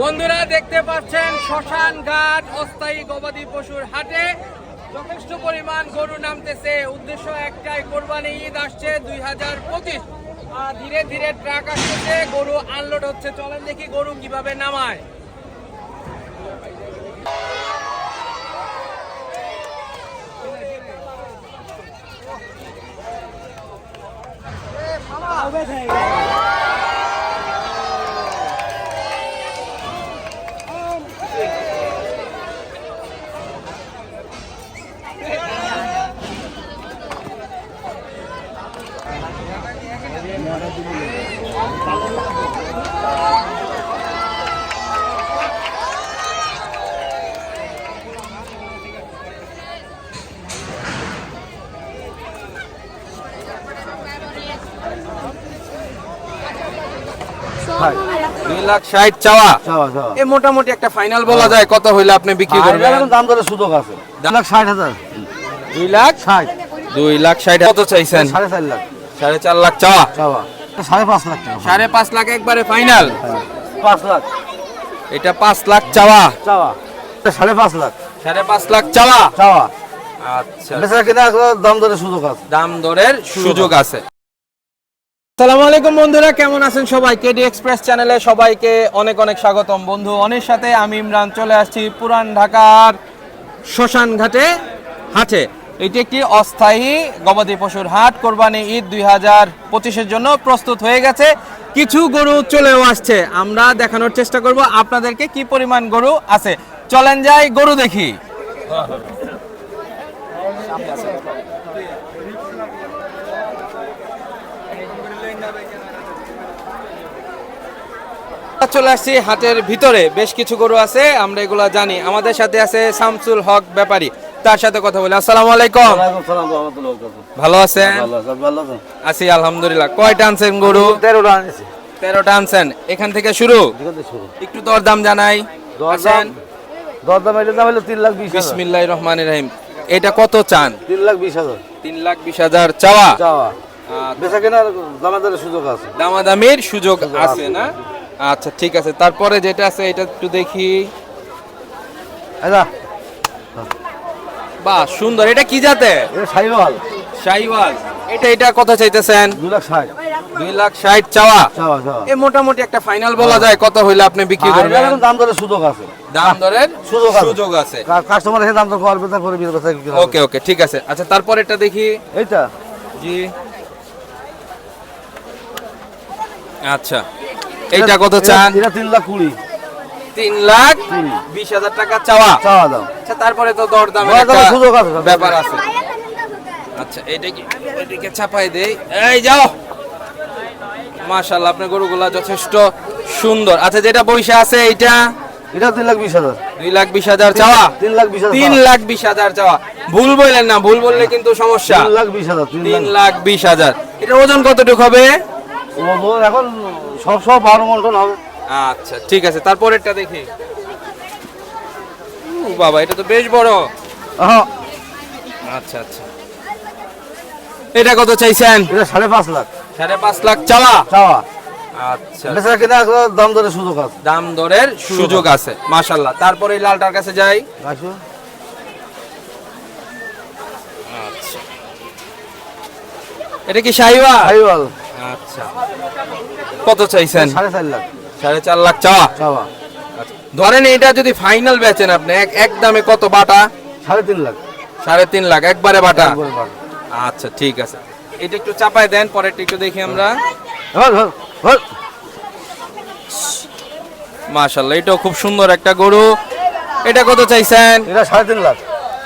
বন্ধুরা দেখতে পাচ্ছেন শ্মশান ঘাট, অস্থায়ী গবাদি পশুর হাটে। যথেষ্ট পরিমাণ গরু নামতেছে। উদ্দেশ্য একটাই, কোরবানি ঈদ আসছে দুই হাজার পঁচিশ। আর ধীরে ধীরে ট্রাক আসতেছে, গরু আনলোড হচ্ছে। চলেন দেখি গরু কীভাবে নামায়। দুই লাখ ষাট চাওয়া। এ মোটামুটি একটা ফাইনাল বলা যায় কত হইলে আপনি বিক্রি করবেন? দাম দরের সুযোগ আছে। দাম- লাখ ষাট হাজার। দুই লাখ? ষাট। দুই লাখ ষাট কত চাইছেন? সাড়ে চার লাখ। সাড়ে চার লাখ চাওয়া? চাওয়া। সাড়ে পাঁচ লাখ সাড়ে পাঁচ লাখ একবারে ফাইনাল। পাঁচ লাখ। এটা পাঁচ লাখ চাওয়া। চাওয়া। সাড়ে পাঁচ লাখ। সাড়ে পাঁচ লাখ চাওয়া। চাওয়া। আচ্ছা। কিনা দাম দরের সুযোগ আছে। দাম দরের সুযোগ আছে। আসসালামু আলাইকুম বন্ধুরা, কেমন আছেন সবাই? কেডি এক্সপ্রেস চ্যানেলে সবাইকে অনেক অনেক স্বাগতম। বন্ধু অনেক সাথে আমি ইমরান, চলে আসছি পুরান ঢাকার শ্মশান ঘাটে হাটে। এটি একটি অস্থায়ী গবাদি পশুর হাট। কোরবানি ঈদ দুই হাজার পঁচিশের জন্য প্রস্তুত হয়ে গেছে। কিছু গরু চলেও আসছে। আমরা দেখানোর চেষ্টা করব আপনাদেরকে কি পরিমাণ গরু আছে। চলেন যাই গরু দেখি। চলে আসছি হাটের ভিতরে। বেশ কিছু গরু আছে আমরা এগুলা জানি। আমাদের সাথে আছে শামসুল হক ব্যাপারী। তার সাথে কথা বলি। আসসালামু আলাইকুম। ভালো আছেন? আছেন আছি আলহামদুলিল্লাহ। কয়টা আনছেন গরু? তেরোটা আনিছি। তেরোটা আনছেন। এখান থেকে শুরু? আছে একটু দরদাম জানাই। দরদাম? দরদাম এটা দাম হলো তিন লাখ বিশ হাজার। বিসমিল্লাহ রহমান রহিম। এটা কত চান? তিন লাখ বিশ হাজার। তিন লাখ বিশ হাজার চাওয়া? চাওয়া। বেচা কেনার দামে সুযোগ আছে। দামাদামির সুযোগ আছে। আছে, না? আচ্ছা ঠিক আছে। তারপরে যেটা আছে এটা একটু দেখি। আচ্ছা। বাহ সুন্দর। এটা কি জাতে সাইওয়াল শাহিওয়াল এটা এটা কত চাইতেছেন? দুই লাখ ষাট। দুই লাখ ষাট চাওয়া? এ মোটামুটি একটা ফাইনাল বলা যায় কত হইলে আপনি বিক্রি করবেন? দাম দরের সুযোগ আছে। দাম দরের সুযোগ সুযোগ আছে। কাস্টমার এসে দাম দর করবে তা করে বিল বেচা বিক্রি হবে। ওকে ওকে ঠিক আছে। আচ্ছা তারপর এটা দেখি। এইটা? জি। আচ্ছা। এইটা কত চান? এটা- এটা তিন লাখ কুড়ি। তিন লাখ। বিশ হাজার টাকা চাওয়া। চাওয়া দাম। আচ্ছা তারপরে তো দর একটা সুযোগ আছে। ব্যাপার আছে। আচ্ছা এটা কি এদিকে চাপাই দেই। এই যাও। মাশাআল্লাহ আপনার গরুগুলা যথেষ্ট সুন্দর। আচ্ছা যেটা বইসা আছে এইটা? এটা তিন লাখ বিশ হাজার। দুই লাখ বিশ হাজার চাওয়া? তিন লাখ বিশ হাজার তিন চাওয়া। লাখ বিশ হাজার চাওয়া। ভুল বললেন না ভুল বললে কিন্তু সমস্যা। তিন লাখ বিশ হাজার তিন তিন লাখ লাখ বিশ হাজার। এটা ওজন কতটুকু হবে? ওজন এখন সব বারো মন হবে। আচ্ছা ঠিক আছে তারপরেরটা দেখি। ও বাবা এটা তো বেশ বড়। হ্যাঁ। আচ্ছা আচ্ছা। এটা কত চাইছেন? এটা সাড়ে পাঁচ লাখ। সাড়ে পাঁচ লাখ চাওয়া? চাওয়া। আচ্ছা। বেচা কিনা দাম দরের সুযোগ আছে। দাম দরের সুযোগ আছে মাশাল্লাহ তারপরে এই লালটার কাছে যাই। আচ্ছা। এটা কি শাহিওয়া সাইওয়াল। আচ্ছা। কত চাইছেন? সাড়ে চার লাখ। সাড়ে চার লাখ চাওয়া? চাওয়া। আচ্ছা। ধরেন এটা যদি ফাইনাল বেচেন আপনি এক এক দামে কত বাটা? সাড়ে তিন লাখ। সাড়ে তিন লাখ একবারে বাটা? আচ্ছা ঠিক আছে। এটা একটু চাপায় দেন পরেরটা একটু দেখি আমরা। মাশাল্লাহ এটাও খুব সুন্দর একটা গরু। এটা কত চাইছেন? এটা সাড়ে তিন লাখ।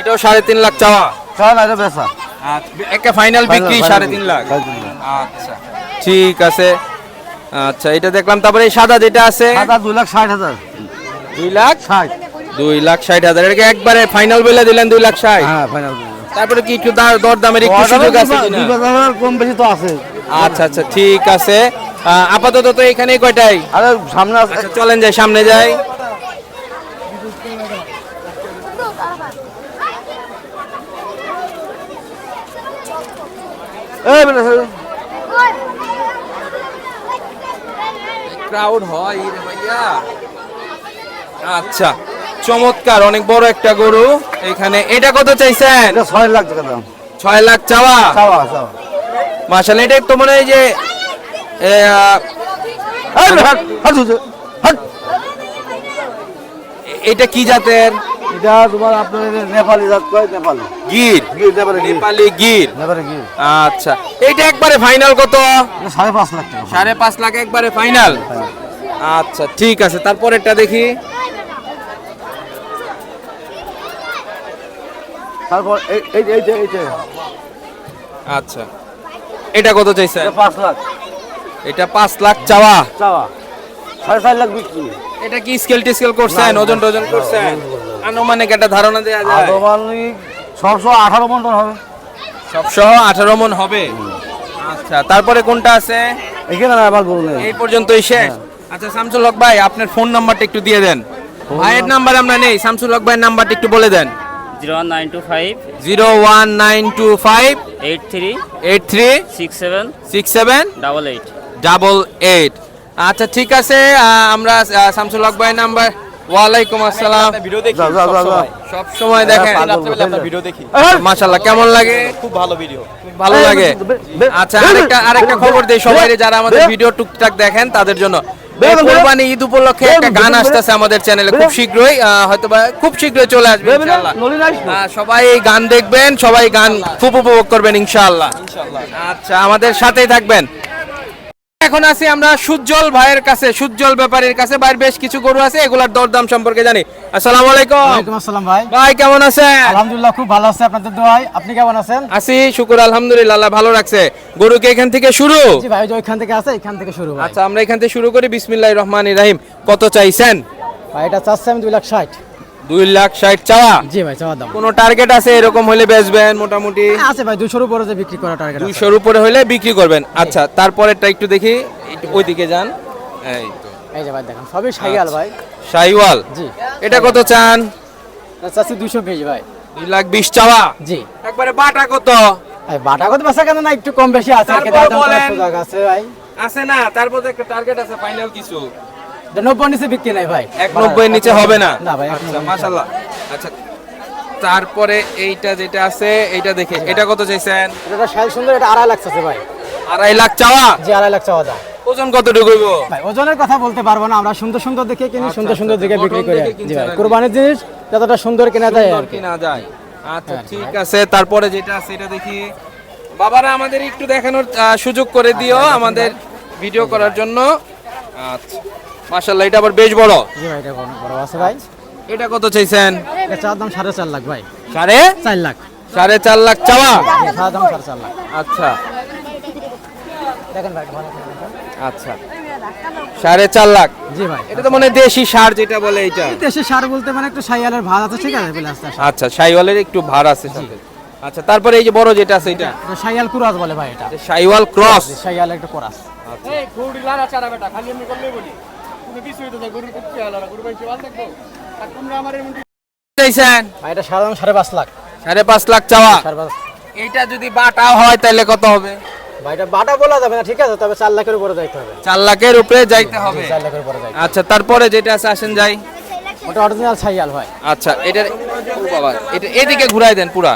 এটাও সাড়ে তিন লাখ চাওয়া? চাওয়া না এটা বেচা। আচ্ছা একটা ফাইনাল বিক্রি সাড়ে তিন লাখ। আচ্ছা ঠিক আছে। আচ্ছা এটা দেখলাম তারপরে এই সাদা যেটা আছে? সাদা দুই লাখ ষাট হাজার। দুই লাখ? ষাট। দুই লাখ ষাট হাজার। এটাকে একবারে ফাইনাল বলে দিলেন দুই লাখ ষাট? হ্যাঁ ফাইনাল তারপরে কি একটু দা- দর দামের একটু সুযোগ আছে? কম বেশি তো আছে। আচ্ছা আচ্ছা ঠিক আছে। আপাতত তো এখানেই কয়টাই? আরে সামনে আছে আচ্ছা চলেন যাই সামনে যাই। এই ক্রাউড হয় রে ভাইয়া। আচ্ছা চমৎকার অনেক বড় একটা গরু। এখানে এটা কত চাইছেন? এটা ছয় লাখ টাকা দাম। ছয় লাখ চাওয়া? চাওয়া চাওয়া। মাসাল এটা তো মনে হয় যে। এটা কি জাতের? এটা তোমার আপনার নেপালি জাত কয়? নেপালি। গির। গির নেপালি নেপালি গির। নেপালি গির। আচ্ছা এইটা একবারে ফাইনাল কত? সাড়ে পাঁচ লাখ টাকা। সাড়ে পাঁচ লাখ একবারে ফাইনাল আচ্ছা ঠিক আছে তারপরেরটা দেখি। তারপর এই এই যে এই যে। আচ্ছা এটা কত চাইছে পাঁচ লাখ। এটা পাঁচ লাখ চাওয়া। চাওয়া। সাড়ে চার লাখ বিক্রি। এটা কি স্কেল টিস্কেল করছেন। ওজন টোজন করছেন? আনুমানিক একটা ধারণা দেওয়া যায়। আনুমানিক ছশো আঠারো মন টন হবে। সব সহ আঠারো মন হবে? আচ্ছা তারপরে কোনটা আছে? এখানে না আমার গরু নেই এই পর্যন্তই শেষ। আচ্ছা শামসুল হক ভাই আপনার ফোন নাম্বারটা একটু দিয়ে দেন। ভাইয়ের নাম্বার? আমরা নেই। শামসুল হক ভাইয়ের নাম্বারটা একটু বলে দেন। Zero one nine two five. Zero one nine two five. Eight three. Eight three. Six seven. Six seven. Double eight. Double eight. আচ্ছা ঠিক আছে আমরা শামসুল হক ভাইয়ের নাম্বার ওয়ালাইকুম আসসালাম। ভিডিও দেখি। সব সময় দেখেন। পাগল। আপনার ভিডিও দেখি। মাশাল্লাহ কেমন লাগে? খুব ভালো ভিডিও। ভালো লাগে। আচ্ছা আরেকটা আরেকটা খবর দেই সবাই যারা আমাদের ভিডিও টুকটাক দেখেন তাদের জন্য। কোরবানি ঈদ উপলক্ষে একটা গান আসতেছে আমাদের চ্যানেলে খুব শীঘ্রই আহ, হয়তোবা খুব শীঘ্রই চলে আসবে ইনশাআল্লাহ। সবাই এই গান দেখবেন সবাই গান খুব উপভোগ করবেন ইনশাআল্লাহ। আচ্ছা আমাদের সাথেই থাকবেন। এখন আছি আমরা সুজ্জ্বল ভাইয়ের কাছে সুজ্জ্বল ব্যাপারীর কাছে। ভাইয়ের বেশ কিছু গরু আছে এগুলার দরদাম সম্পর্কে জানি। আসসালামু আলাইকুম। ওয়ালাইকুম আসসালাম ভাই। ভাই কেমন আছেন? আলহামদুলিল্লাহ খুব ভালো আছে আপনাদের দোয়াই আপনি কেমন আছেন? আছি শুকুর আলহামদুলিল্লাহ আল্লাহ ভালো রাখছে। গরুকে এখান থেকে শুরু? জি ভাই যে ওইখান থেকে আছে এখান থেকে শুরু আচ্ছা আমরা এখান থেকে শুরু করি। বিসমিল্লাহ রহমান ইরাহিম কত চাইছেন? ভাই এটা চাচ্ছি আমি দুই লাখ ষাট। দুই লাখ ষাট চাওয়া। জি ভাই চাওয়ার দাম। কোনো টার্গেট আছে এরকম হলে বেচবেন মোটামুটি? আছে ভাই দুশোর উপরে যে বিক্রি করা টার্গেট আছে। দুইশোর উপরে হলে বিক্রি করবেন। আচ্ছা তারপরেরটা একটু দেখি। ওইদিকে যান। এই তো। এই যে ভাই দেখেন সবই সাইয়াল ভাই। শাহিওয়াল? জি। এটা কত চান? চাচ্ছি দুশো বিশ ভাই। দুই লাখ বিশ চাওয়া? জি। একবারে বাটা কত? ভাই বাটা কত বেচা কেন না একটু কম বেশি আছে। আছে ভাই। আছে না তারপর একটা টার্গেট আছে ফাইনাল কিছু। নব্বই নিচে বিক্রি নাই ভাই। এক নব্বই নিচে হবে না? না ভাই আচ্ছা মাশাল্লাহ আচ্ছা তারপরে এইটা যেটা আছে এইটা দেখে এটা কত চাইছেন? এটা শাইল সুন্দর এটা আড়াই লাখ আছে ভাই। আড়াই লাখ চাওয়া? জি আড়াই লাখ চাওয়া দাম। ওজন কত ঢুকইব ভাই ওজনের কথা বলতে পারব না আমরা সুন্দর সুন্দর দেখে কিনি সুন্দর সুন্দর দেখে আচ্ছা, বিক্রি করি জি ভাই। কোরবানির জিনিস যতটা সুন্দর কেনা যায় আর কিনা যায়। আচ্ছা হ্যাঁ, ঠিক আছে তারপরে যেটা আছে এটা দেখি। বাবারা আমাদের একটু দেখানোর সুযোগ করে দিও আমাদের ভিডিও করার জন্য। আচ্ছা। মাশাল্লাহ এটা আবার বেশ বড়। জি ভাই এটা বড় বড় আছে ভাই। এটা কত চাইছেন? এটা চার দাম সাড়ে চার লাখ ভাই। সাড়ে? চার লাখ। সাড়ে চার লাখ চাওয়া? দাম সাড়ে চার লাখ। আচ্ছা। দেখেন ভাই। আচ্ছা। সাড়ে চার লাখ। জি ভাই। এটা তো মানে দেশি সার যেটা বলে এটা দেশে সার বলতে মানে একটু সাইয়ালের ভাত আছে ঠিক আছে? বলে আচ্ছা সাইওয়ালের একটু ভার আছে সাথে। আচ্ছা তারপরে এই যে বড় যেটা আছে এটা? এটা সাইয়াল কুরাস বলে ভাই এটা। সাইওয়াল ক্রস। সাইয়াল একটু কোরাস। চাইছেন? এটা সাড়ে সাড়ে পাঁচ লাখ। সাড়ে পাঁচ লাখ চাওয়া? এইটা যদি বাটা হয় তাহলে কত হবে? ভাই এটা বাটা বলা যাবে না ঠিক আছে তবে চার লাখের উপরে যাইতে হবে। চার লাখের উপরে যাইতে হবে। চার লাখের উপরে যাইতে আচ্ছা তারপরে যেটা আছে আসেন যাই। ওটা অরিজিনাল ভাই। আচ্ছা এটার বাবা এটা এদিকে ঘুরাই দেন পুরা।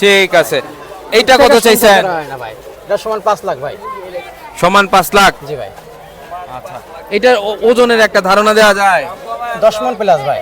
ঠিক আছে। এইটা কত চাইছেন? না ভাই। এটা সমান পাঁচ লাখ ভাই। সমান পাঁচ লাখ? জি ভাই। এটার ওজনের একটা ধারণা দেওয়া যায়। দশ মন প্লাস ভাই।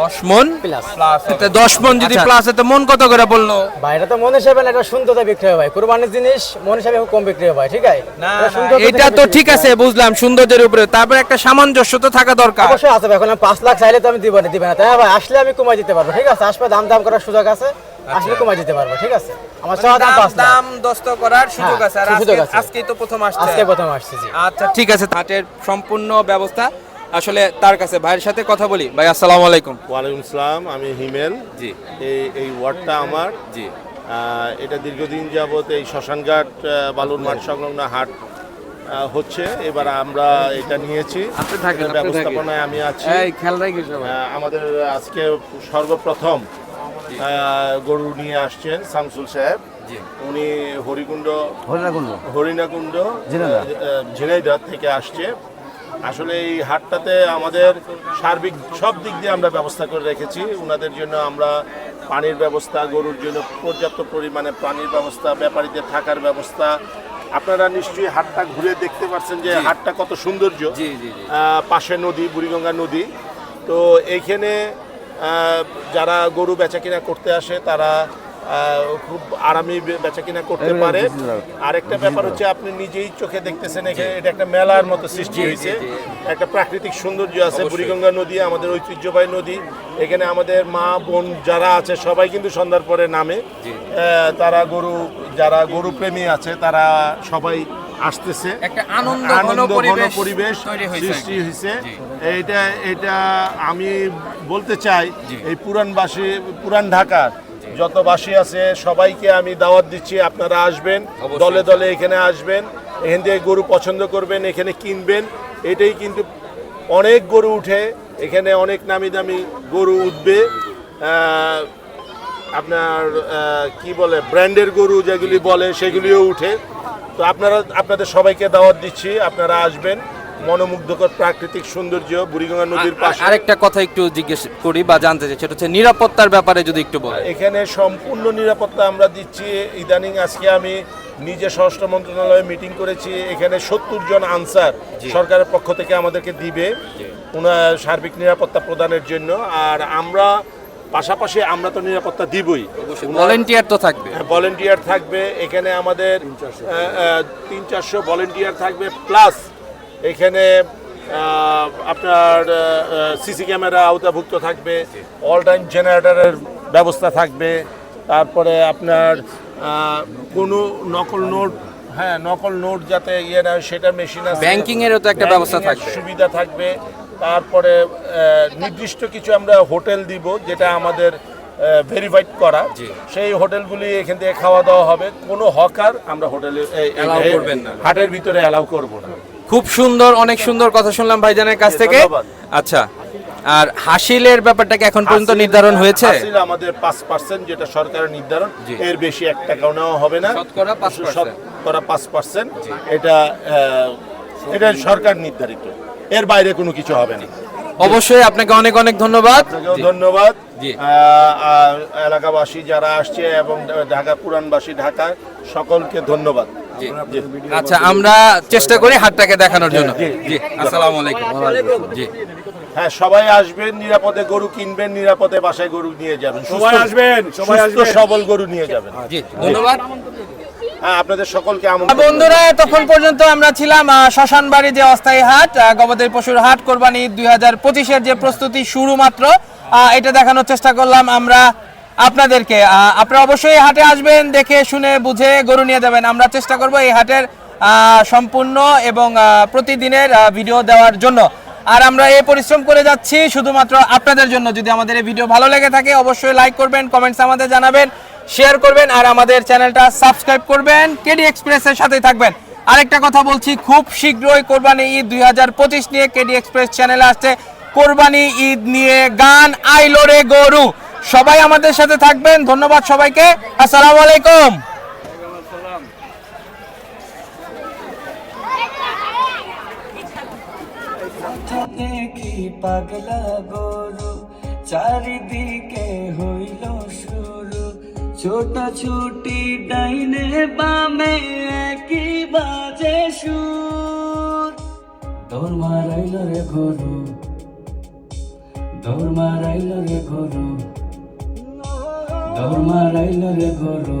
দশ মন? প্লাস এটা দশ মন যদি প্লাস এতে মন কত করে বলল? ভাই এটা তো মন হিসেবে না এটা সুন্দরতা বিক্রি হয় ভাই। কোরবানির জিনিস মন হিসেবে কম বিক্রি হয় ভাই ঠিক আছে? এটা সুন্দরতা এটা তো ঠিক আছে বুঝলাম সৌন্দর্যের উপরে। তারপরে একটা সামঞ্জস্য তো থাকা দরকার। অবশ্যই আছে ভাই এখন আমি পাঁচ লাখ চাইলে তো আমি দিব না দিবে না। তাই না ভাই আসলে আমি কমাই দিতে পারব ঠিক আছে? আসবে দাম দাম করার সুযোগ আছে। আসলে কমাই দিতে পারব ঠিক আছে? আমার চাওয়া দাম দাম পাঁচ দাম দস্ত করার সুযোগ হ্যাঁ, আছে আর আজকে আজকেই তো প্রথম আসছে। আজকে প্রথম আসছে জি। আচ্ছা ঠিক আছে হাটের সম্পূর্ণ ব্যবস্থা। আসলে তার কাছে ভাইয়ের সাথে কথা বলি। ভাই আসসালামু আলাইকুম। ওয়ালাইকুম আমি হিমেল। জি। এই এই ওয়ার্ডটা আমার। জি। আহ, এটা দীর্ঘদিন যাবত এই শ্মশানঘাট বালুর মাঠ সংলগ্ন হাট আহ, হচ্ছে। এবার আমরা এটা নিয়েছি। ব্যবস্থাপনায় আমি আছি। আমাদের আজকে সর্বপ্রথম গরু নিয়ে আসছেন শামসুল সাহেব। উনি হরিকুণ্ড হরিণাকুণ্ড হরিণাকুণ্ড ঝিনাইদহ। থেকে আসছে। আসলে এই হাটটাতে আমাদের সার্বিক সব দিক দিয়ে আমরা ব্যবস্থা করে রেখেছি। ওনাদের জন্য আমরা পানির ব্যবস্থা গরুর জন্য পর্যাপ্ত পরিমাণে পানির ব্যবস্থা ব্যাপারীদের থাকার ব্যবস্থা। আপনারা নিশ্চয়ই হাটটা ঘুরে দেখতে পাচ্ছেন যে হাটটা কত সৌন্দর্য। পাশে নদী বুড়িগঙ্গা নদী। তো এইখানে যারা গরু বেচা কিনা করতে আসে তারা খুব আরামে বেচা কিনা করতে পারে। আরেকটা ব্যাপার হচ্ছে আপনি নিজেই চোখে দেখতেছেন এখানে এটা একটা মেলার মতো সৃষ্টি হয়েছে একটা প্রাকৃতিক সৌন্দর্য আছে বুড়িগঙ্গা নদী আমাদের ঐতিহ্যবাহী নদী। এখানে আমাদের মা বোন যারা আছে সবাই কিন্তু সন্ধ্যার পরে নামে। তারা গরু যারা গরু প্রেমী আছে তারা সবাই আসতেছে। একটা আনন্দ পরিবেশ সৃষ্টি হয়েছে। এটা এটা আমি বলতে চাই এই পুরানবাসী পুরান ঢাকার যত বাসী আছে সবাইকে আমি দাওয়াত দিচ্ছি আপনারা আসবেন দলে দলে এখানে আসবেন এখান থেকে গরু পছন্দ করবেন এখানে কিনবেন। এটাই কিন্তু অনেক গরু উঠে এখানে অনেক নামি দামি গরু উঠবে। আপনার কি বলে ব্র্যান্ডের গরু যেগুলি বলে সেগুলিও উঠে। তো আপনারা আপনাদের সবাইকে দাওয়াত দিচ্ছি আপনারা আসবেন। মনোমুগ্ধকর প্রাকৃতিক সৌন্দর্য বুড়িগঙ্গা নদীর পাশে। আরেকটা কথা একটু জিজ্ঞেস করি বা জানতে চাই সেটা হচ্ছে নিরাপত্তার ব্যাপারে যদি একটু বলেন। এখানে সম্পূর্ণ নিরাপত্তা আমরা দিচ্ছি। ইদানিং আজকে আমি নিজে স্বরাষ্ট্র মন্ত্রণালয়ে মিটিং করেছি। এখানে সত্তর জন আনসার সরকারের পক্ষ থেকে আমাদেরকে দিবে। ওনার সার্বিক নিরাপত্তা প্রদানের জন্য। আর আমরা পাশাপাশি আমরা তো নিরাপত্তা দিবই। ভলেন্টিয়ার তো থাকবে। ভলেন্টিয়ার থাকবে। এখানে আমাদের তিন চারশো ভলেন্টিয়ার থাকবে। প্লাস এখানে আপনার সিসি ক্যামেরা আওতাভুক্ত থাকবে। অল টাইম জেনারেটরের ব্যবস্থা থাকবে। তারপরে আপনার কোনো নকল নোট হ্যাঁ নকল নোট যাতে ইয়ে না সেটা মেশিন আছে। Banking এরও তো একটা ব্যবস্থা থাকবে। সুবিধা থাকবে। তারপরে নির্দিষ্ট কিছু আমরা হোটেল দিব যেটা আমাদের ভেরিফাইড করা। সেই হোটেলগুলি এখান থেকে খাওয়া দাওয়া হবে। কোনো হকার আমরা হোটেলে। হাটের ভিতরে অ্যালাউ করব না। খুব সুন্দর অনেক সুন্দর কথা শুনলাম ভাইজানের কাছ থেকে। আচ্ছা আর হাসিলের ব্যাপারটা কি এখন পর্যন্ত নির্ধারণ হয়েছে? হাসিল আমাদের পাঁচ পার্সেন্ট যেটা সরকারের নির্ধারণ। এর বেশি এক টাকাও নেওয়া হবে না। শতকরা 5% শতকরা পাঁচ পার্সেন্ট এটা আহ, এটা সরকার নির্ধারিত। এর বাইরে কোনো কিছু হবে না। অবশ্যই আপনাকে অনেক অনেক ধন্যবাদ। ধন্যবাদ। এলাকাবাসী যারা আসছে এবং ঢাকা পুরানবাসী ঢাকা সকলকে ধন্যবাদ। আচ্ছা আমরা চেষ্টা করি হাটটাকে দেখানোর জন্য। জি আসসালামু আলাইকুম। জি। হ্যাঁ সবাই আসবেন নিরাপদে গরু কিনবেন নিরাপদে বাসায় গরু নিয়ে যাবেন। সবাই আসবেন, সবাই সুস্থ সবল গরু নিয়ে যাবেন। জি ধন্যবাদ। আপনাদের সকলকে বন্ধুরা তখন পর্যন্ত আমরা ছিলাম শ্মশানবাড়ি যে অস্থায়ী হাট পশুর হাট কোরবানি দুই হাজার পঁচিশের যে প্রস্তুতি শুরু মাত্র এটা দেখানোর চেষ্টা করলাম আমরা আপনাদেরকে। আপনারা অবশ্যই হাটে আসবেন দেখে শুনে বুঝে গরু নিয়ে যাবেন। আমরা চেষ্টা করব এই হাটের সম্পূর্ণ এবং প্রতিদিনের ভিডিও দেওয়ার জন্য। আর আমরা এই পরিশ্রম করে যাচ্ছি শুধুমাত্র আপনাদের জন্য। যদি আমাদের এই ভিডিও ভালো লেগে থাকে অবশ্যই লাইক করবেন কমেন্টস আমাদের জানাবেন। শেয়ার করবেন আর আমাদের চ্যানেলটা সাবস্ক্রাইব করবেন। কেডি এক্সপ্রেসের সাথেই থাকবেন। আরেকটা কথা বলছি, খুব শীঘ্রই কোরবানি ঈদ দুই হাজার পঁচিশ নিয়ে কেডি এক্সপ্রেস চ্যানেলে আসছে। কোরবানি ঈদ নিয়ে গান, আইলো রে গরু। সবাই আমাদের সাথে থাকবেন। ধন্যবাদ সবাইকে। আসসালামু আলাইকুম। পাগলা গরু, চারিদিকে হইল শুরু ছোট ছুটি ডাইনে বামে একই বাজে সুর। দৌড় মারাইল রে গরু দৌড় মারাইল রে গরু দৌড় মারাইল রে গরু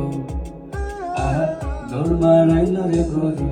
আহা, দৌড় মারাইল রে গরু